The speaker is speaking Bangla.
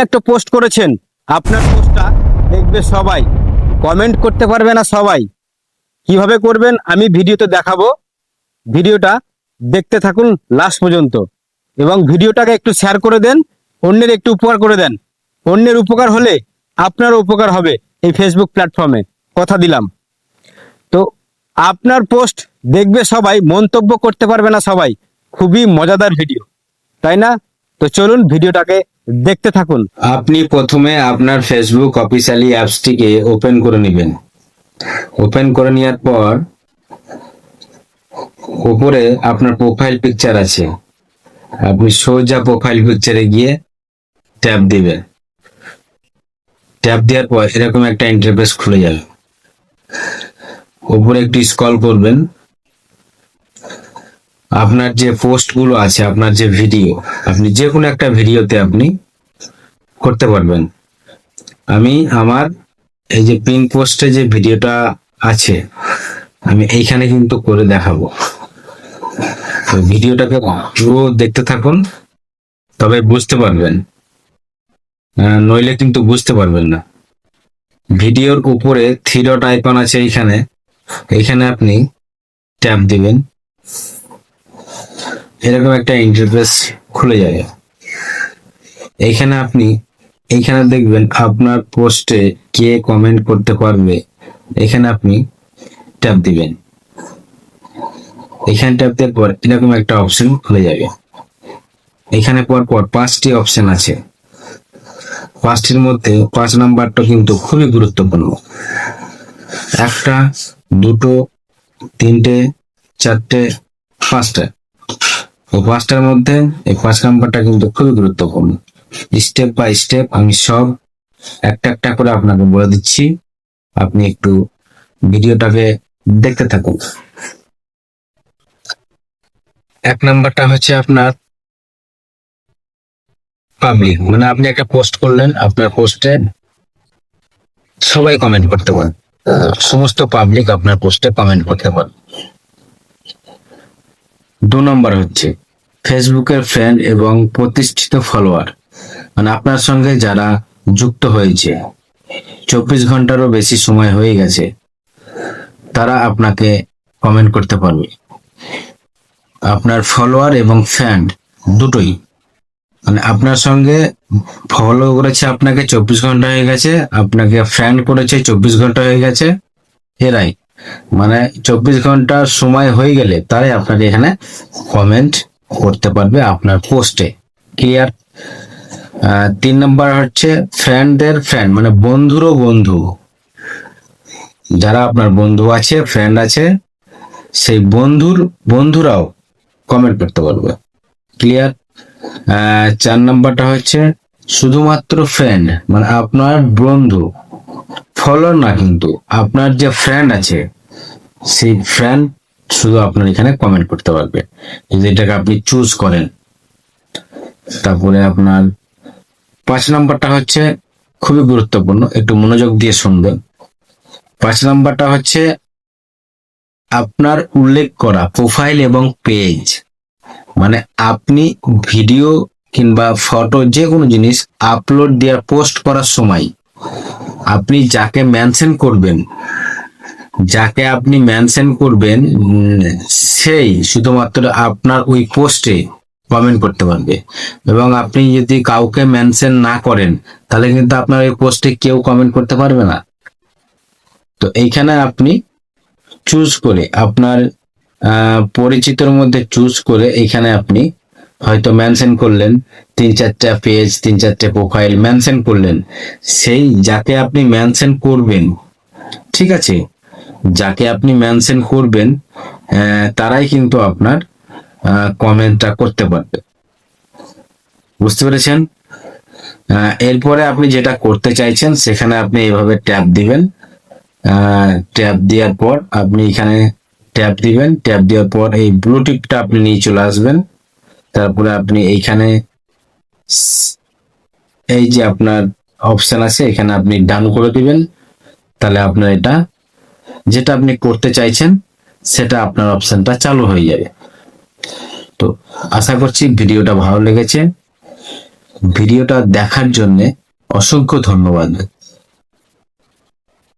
একটা পোস্ট করেছেন। আপনার পোস্টটা দেখবে সবাই। কমেন্ট করতে পারবে না সবাই। কীভাবে করবেন আমি ভিডিওতে দেখাবো। ভিডিওটা দেখতে থাকুন লাস্ট পর্যন্ত। এবং ভিডিওটাকে একটু শেয়ার করে দেন, অন্যের একটু উপকার করে দেন। অন্যের উপকার হলে আপনারও উপকার হবে এই ফেসবুক প্ল্যাটফর্মে কথা দিলাম। তো আপনার পোস্ট দেখবে সবাই, মন্তব্য করতে পারবে না সবাই। খুবই মজাদার ভিডিও। তাই না? তো চলুন ভিডিওটাকে দেখতে থাকুন। আপনি প্রথমে আপনার ফেসবুক অফিসিয়ালি অ্যাপসটিকে ওপেন করে নেবেন। ওপেন করে নেওয়ার পর উপরে আপনার প্রোফাইল পিকচার আছে। আপনি সোজা প্রোফাইল পিকচারে গিয়ে ট্যাপ দিবেন। ট্যাপ দেওয়ার পর এরকম একটা ইন্টারফেস খুলে যাবে। উপরে একটু স্ক্রল করবেন। আপনার যে পোস্টগুলো আছে, আপনার যে ভিডিও, আপনি যে কোনো একটা ভিডিওতে আপনি করতে পারবেন। আমি আমার এই যে পিন পোস্টে যে ভিডিওটা আছে, আমি এইখানে কিন্তু করে দেখাবো। ভিডিওটাকে পুরো দেখতে থাকুন, তবে বুঝতে পারবেন। নইলে কিন্তু বুঝতে পারবেন না। ভিডিওর উপরে থ্রি ডট আইকন আছে এইখানে। এইখানে আপনি ট্যাপ দিবেন। এরকম একটা ইন্টারফেস খুলে যাবে এখানে আপনি এখানে দেখবেন আপনার পোস্টে কে কমেন্ট করতে পারবে, এখানে আপনি ট্যাপ দিবেন। এখানে ট্যাপ দেওয়ার পর এরকম একটা অপশন খুলে যাবে। এখানে পর পর পাঁচটি অপশন আছে। পাঁচটির মধ্যে পাঁচ নাম্বারটা কিন্তু খুবই গুরুত্বপূর্ণ। একটা, দুটো, তিনটে, চারটে, পাঁচটা। এই পাঁচটার মধ্যে এই পাঁচ নাম্বারটা কিন্তু খুবই গুরুত্বপূর্ণ। স্টেপ বাই স্টেপ আমি সব একটা একটা করে আপনাকে বলে দিচ্ছি। আপনি একটু ভিডিওটাকে দেখতে থাকুন। এক নাম্বারটা হচ্ছে আপনার পাবলিক মানে আপনি একটা পোস্ট করলেন, আপনার পোস্টে সবাই কমেন্ট করতে পারেন সমস্ত পাবলিক আপনার পোস্টে কমেন্ট করতে পারেন দু নম্বর হচ্ছে ফেসবুকের ফ্রেন্ড এবং প্রতিষ্ঠিত ফলোয়ার। মানে আপনার সঙ্গে যারা যুক্ত হয়েছে, চব্বিশ ঘন্টারও বেশি সময় হয়ে গেছে, তারা আপনাকে কমেন্ট করতে পারবে। আপনার ফলোয়ার এবং ফ্যান্ড দুটোই। মানে আপনার সঙ্গে ফলো করেছে আপনাকে চব্বিশ ঘণ্টা হয়ে গেছে, আপনাকে ফ্রেন্ড করেছে চব্বিশ ঘণ্টা হয়ে গেছে, এরাই। মানে চব্বিশ ঘণ্টার সময় হয়ে গেলে তারাই আপনাকে এখানে কমেন্ট করতে পারবে আপনার পোস্টে ক্লিয়ার তিন নম্বর হচ্ছে ফ্রেন্ডদের ফ্রেন্ড মানে বন্ধুরও বন্ধু। যারা আপনার বন্ধু আছে ফ্রেন্ড আছে, সেই বন্ধুর, বন্ধুরাও কমেন্ট করতে পারবে। ক্লিয়ার চার নম্বরটা হচ্ছে শুধুমাত্র ফ্রেন্ড মানে আপনার বন্ধু। ফলোয়ার না কিন্তু। আপনার যে ফ্রেন্ড আছে, সেই ফ্রেন্ড শুধু আপনার এখানে কমেন্ট করতে পারবে। যদি এটাকে আপনি চুজ করেন, তারপরে আপনার পাঁচ নাম্বারটা হচ্ছে খুবই গুরুত্বপূর্ণ, একটু মনোযোগ দিয়ে শুনবেন। পাঁচ নাম্বারটা হচ্ছে আপনার উল্লেখ করা প্রোফাইল এবং পেজ মানে আপনি ভিডিও কিংবা ফটো যে কোনো জিনিস আপলোড দেওয়ার পোস্ট করার সময় আপনি যাকে মেনশন করবেন, যাকে আপনি মেনশন করবেন সেই শুধুমাত্র আপনার ওই পোস্টে কমেন্ট করতে পারবে। এবং আপনি যদি কাউকে মেনশন না করেন, তাহলে কিন্তু আপনার ওই পোস্টে কেউ কমেন্ট করতে পারবে না। তো এইখানে আপনি চুজ করে, আপনার পরিচিতর মধ্যে চুজ করে, এইখানে আপনি হয়তো মেনশন করলেন, তিন চারটা পেজ তিন চারটে প্রোফাইল মেনশন করলেন। সেই যাকে আপনি মেনশন করবেন, ঠিক আছে? যাকে আপনি মেনশন করবেন তারাই কিন্তু আপনার কমেন্টটা করতে পারবে। বুঝতে পেরেছেন? এরপরে আপনি যেটা করতে চাইছেন, সেখানে আপনি এভাবে ট্যাপ দিবেন। ট্যাপ দেওয়ার পর আপনি এখানে ট্যাপ দিবেন। ট্যাপ দেওয়ার পর এই ব্লু টিপটা আপনি নিয়ে চলে আসবেন। তারপরে আপনি এইখানে এই যে আপনার অপশন আছে, এখানে আপনি ডান করে দিবেন। তাহলে আপনার এটা, যেটা আপনি করতে চাইছেন, সেটা আপনার অপশনটা চালু হয়ে যাবে। তো আশা করছি ভিডিওটা ভালো লেগেছে। ভিডিওটা দেখার জন্যে অসংখ্য ধন্যবাদ।